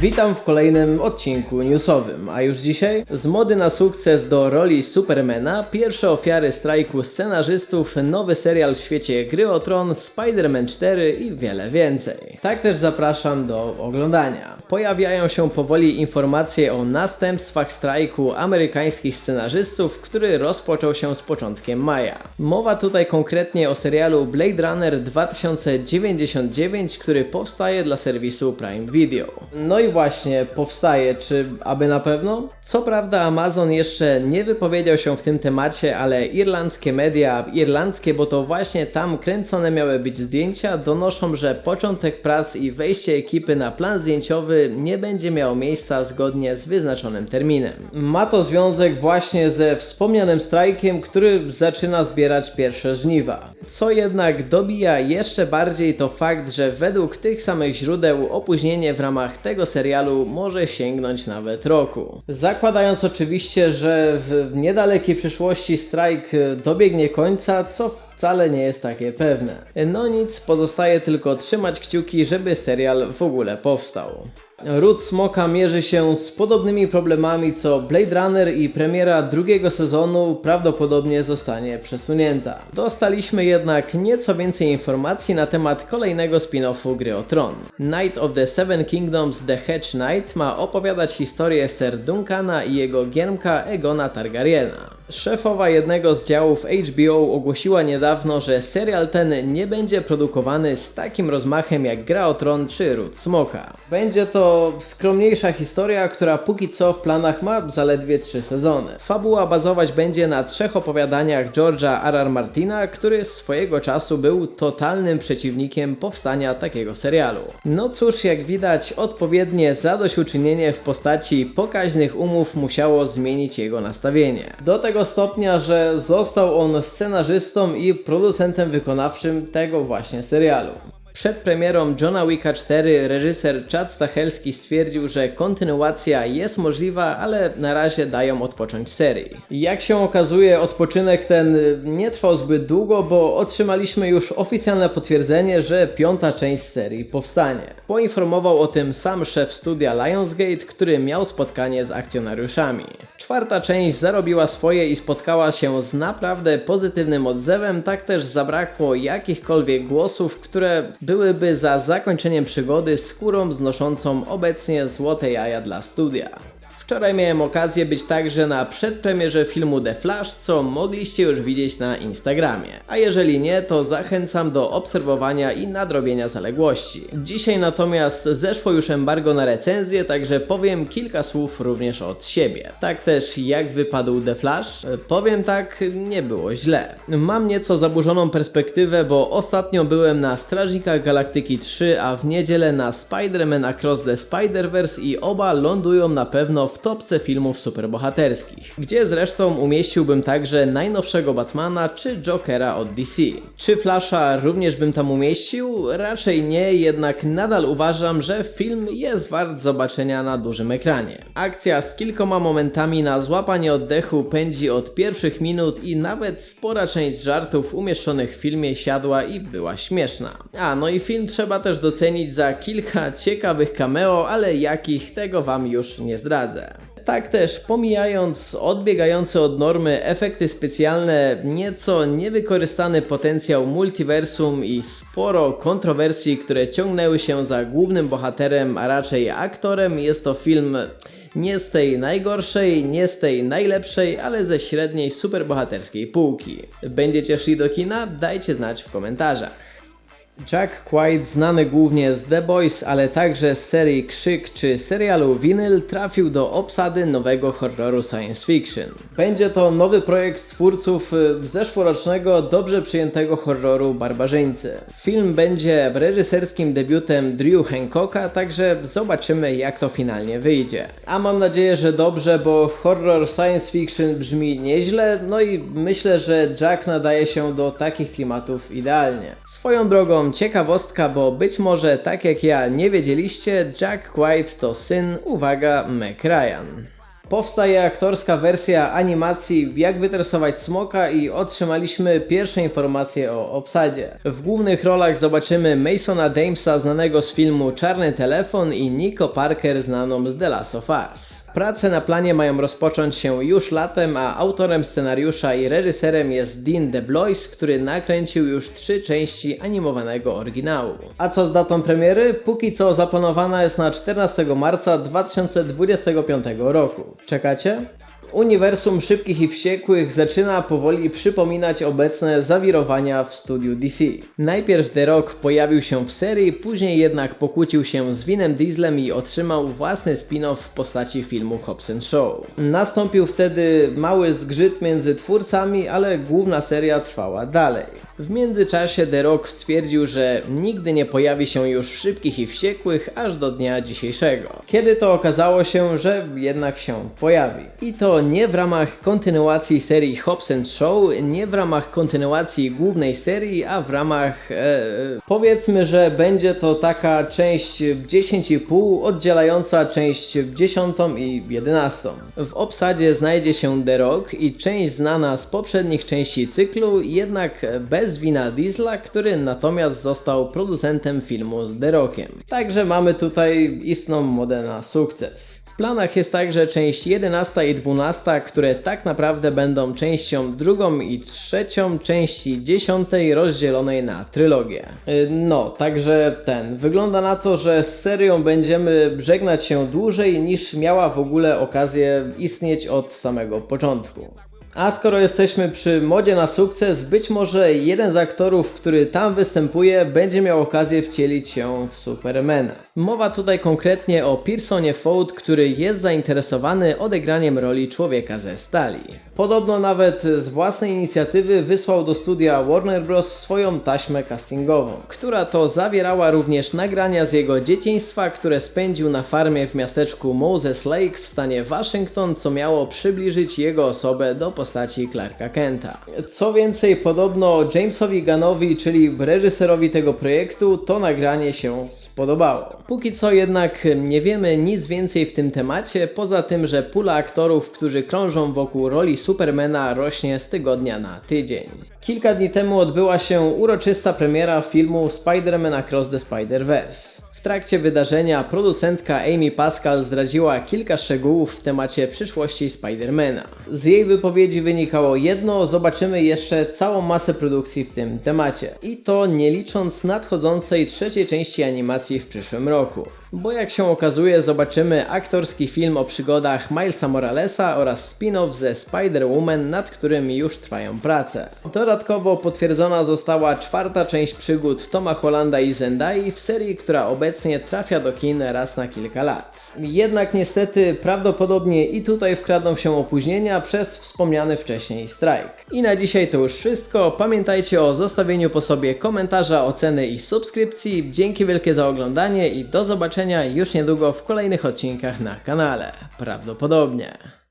Witam w kolejnym odcinku newsowym, a już dzisiaj z mody na sukces do roli Supermana, pierwsze ofiary strajku scenarzystów, nowy serial w świecie Gry o Tron, Spider-Man 4 i wiele więcej. Tak też zapraszam do oglądania. Pojawiają się powoli informacje o następstwach strajku amerykańskich scenarzystów, który rozpoczął się z początkiem maja. Mowa tutaj konkretnie o serialu Blade Runner 2099, który powstaje dla serwisu Prime Video. No i właśnie, powstaje, czy aby na pewno? Co prawda Amazon jeszcze nie wypowiedział się w tym temacie, ale irlandzkie media, irlandzkie, bo to właśnie tam kręcone miały być zdjęcia, donoszą, że początek prac i wejście ekipy na plan zdjęciowy nie będzie miało miejsca zgodnie z wyznaczonym terminem. Ma to związek właśnie ze wspomnianym strajkiem, który zaczyna zbierać pierwsze żniwa. Co jednak dobija jeszcze bardziej to fakt, że według tych samych źródeł opóźnienie w ramach tego serialu może sięgnąć nawet roku. Zakładając oczywiście, że w niedalekiej przyszłości strajk dobiegnie końca, co wcale nie jest takie pewne. No nic, pozostaje tylko trzymać kciuki, żeby serial w ogóle powstał. Ród Smoka mierzy się z podobnymi problemami co Blade Runner i premiera drugiego sezonu prawdopodobnie zostanie przesunięta. Dostaliśmy jednak nieco więcej informacji na temat kolejnego spin-offu gry o Tron. Night of the Seven Kingdoms The Hedge Knight ma opowiadać historię Ser Duncana i jego giermka Egona Targaryena. Szefowa jednego z działów HBO ogłosiła niedawno, że serial ten nie będzie produkowany z takim rozmachem jak Gra o Tron czy Ród Smoka. Będzie to skromniejsza historia, która póki co w planach ma zaledwie trzy sezony. Fabuła bazować będzie na trzech opowiadaniach George'a R.R. Martina, który swojego czasu był totalnym przeciwnikiem powstania takiego serialu. No cóż, jak widać, odpowiednie zadośćuczynienie w postaci pokaźnych umów musiało zmienić jego nastawienie. Do tego stopnia, że został on scenarzystą i producentem wykonawczym tego właśnie serialu. Przed premierą Johna Wicka 4 reżyser Chad Stahelski stwierdził, że kontynuacja jest możliwa, ale na razie dają odpocząć serii. Jak się okazuje, odpoczynek ten nie trwał zbyt długo, bo otrzymaliśmy już oficjalne potwierdzenie, że piąta część serii powstanie. Poinformował o tym sam szef studia Lionsgate, który miał spotkanie z akcjonariuszami. Czwarta część zarobiła swoje i spotkała się z naprawdę pozytywnym odzewem, tak też zabrakło jakichkolwiek głosów, które byłyby za zakończeniem przygody skórą znoszącą obecnie złote jaja dla studia. Wczoraj miałem okazję być także na przedpremierze filmu The Flash, co mogliście już widzieć na Instagramie. A jeżeli nie, to zachęcam do obserwowania i nadrobienia zaległości. Dzisiaj natomiast zeszło już embargo na recenzję, także powiem kilka słów również od siebie. Tak też jak wypadł The Flash? E, Powiem tak, nie było źle. Mam nieco zaburzoną perspektywę, bo ostatnio byłem na Strażnikach Galaktyki 3, a w niedzielę na Spider-Man Across the Spider-Verse i oba lądują na pewno w topce filmów superbohaterskich, gdzie zresztą umieściłbym także najnowszego Batmana czy Jokera od DC. Czy Flasha również bym tam umieścił? Raczej nie, jednak nadal uważam, że film jest wart zobaczenia na dużym ekranie. Akcja z kilkoma momentami na złapanie oddechu pędzi od pierwszych minut i nawet spora część żartów umieszczonych w filmie siadła i była śmieszna. A no i film trzeba też docenić za kilka ciekawych cameo, ale jakich tego wam już nie zdradzę. Tak też, pomijając odbiegające od normy efekty specjalne, nieco niewykorzystany potencjał multiversum i sporo kontrowersji, które ciągnęły się za głównym bohaterem, a raczej aktorem, jest to film nie z tej najgorszej, nie z tej najlepszej, ale ze średniej superbohaterskiej półki. Będziecie szli do kina? Dajcie znać w komentarzach. Jack White, znany głównie z The Boys, ale także z serii Krzyk czy serialu Vinyl, trafił do obsady nowego horroru science fiction. Będzie to nowy projekt twórców y, zeszłorocznego, dobrze przyjętego horroru Barbarzyńcy. Film będzie reżyserskim debiutem Drew Hancocka, także zobaczymy jak to finalnie wyjdzie. A mam nadzieję, że dobrze, bo horror science fiction brzmi nieźle, no i myślę, że Jack nadaje się do takich klimatów idealnie. Swoją drogą ciekawostka, bo być może tak jak ja nie wiedzieliście, Jack White to syn, uwaga, Meg Ryan. Powstaje aktorska wersja animacji Jak wytresować smoka i otrzymaliśmy pierwsze informacje o obsadzie. W głównych rolach zobaczymy Masona Damesa znanego z filmu Czarny Telefon i Nico Parker znaną z The Last of Us. Prace na planie mają rozpocząć się już latem, a autorem scenariusza i reżyserem jest Dean DeBlois, który nakręcił już trzy części animowanego oryginału. A co z datą premiery? Póki co zaplanowana jest na 14 marca 2025 roku. Czekacie? Uniwersum Szybkich i Wściekłych zaczyna powoli przypominać obecne zawirowania w studiu DC. Najpierw The Rock pojawił się w serii, później jednak pokłócił się z Vinem Dieslem i otrzymał własny spin-off w postaci filmu Hobbs Show. Nastąpił wtedy mały zgrzyt między twórcami, ale główna seria trwała dalej. W międzyczasie The Rock stwierdził, że nigdy nie pojawi się już w Szybkich i Wściekłych aż do dnia dzisiejszego. Kiedy to okazało się, że jednak się pojawi. I to nie w ramach kontynuacji serii Hobbs Show, nie w ramach kontynuacji głównej serii, a w ramach e, powiedzmy, że będzie to taka część 10,5 oddzielająca część 10 i 11. W obsadzie znajdzie się The Rock i część znana z poprzednich części cyklu, jednak bez wina Diesla, który natomiast został producentem filmu z The Rockiem. Także mamy tutaj istną modę na sukces. W planach jest także część 11 i 12, które tak naprawdę będą częścią drugą i trzecią części 10 rozdzielonej na trylogię. Yy, No, także ten. Wygląda na to, że z serią będziemy żegnać się dłużej niż miała w ogóle okazję istnieć od samego początku. A skoro jesteśmy przy modzie na sukces, być może jeden z aktorów, który tam występuje, będzie miał okazję wcielić się w Supermana. Mowa tutaj konkretnie o Pearsonie Fold, który jest zainteresowany odegraniem roli człowieka ze stali. Podobno nawet z własnej inicjatywy wysłał do studia Warner Bros. swoją taśmę castingową, która to zawierała również nagrania z jego dzieciństwa, które spędził na farmie w miasteczku Moses Lake w stanie Waszyngton, co miało przybliżyć jego osobę do postaci Clarka Kenta. Co więcej, podobno Jamesowi Gunnowi, czyli reżyserowi tego projektu, to nagranie się spodobało. Póki co jednak nie wiemy nic więcej w tym temacie, poza tym, że pula aktorów, którzy krążą wokół roli Supermana rośnie z tygodnia na tydzień. Kilka dni temu odbyła się uroczysta premiera filmu Spider-Man Across the Spider-Verse. W trakcie wydarzenia producentka Amy Pascal zdradziła kilka szczegółów w temacie przyszłości Spidermana. Z jej wypowiedzi wynikało jedno, zobaczymy jeszcze całą masę produkcji w tym temacie. I to nie licząc nadchodzącej trzeciej części animacji w przyszłym roku. Bo jak się okazuje, zobaczymy aktorski film o przygodach Milesa Moralesa oraz spin-off ze Spider-Woman, nad którym już trwają prace. Dodatkowo potwierdzona została czwarta część przygód Toma Hollanda i Zendai w serii, która obecnie trafia do kin raz na kilka lat. Jednak niestety prawdopodobnie i tutaj wkradną się opóźnienia przez wspomniany wcześniej strajk. I na dzisiaj to już wszystko. Pamiętajcie o zostawieniu po sobie komentarza, oceny i subskrypcji. Dzięki wielkie za oglądanie i do zobaczenia już niedługo w kolejnych odcinkach na kanale. Prawdopodobnie.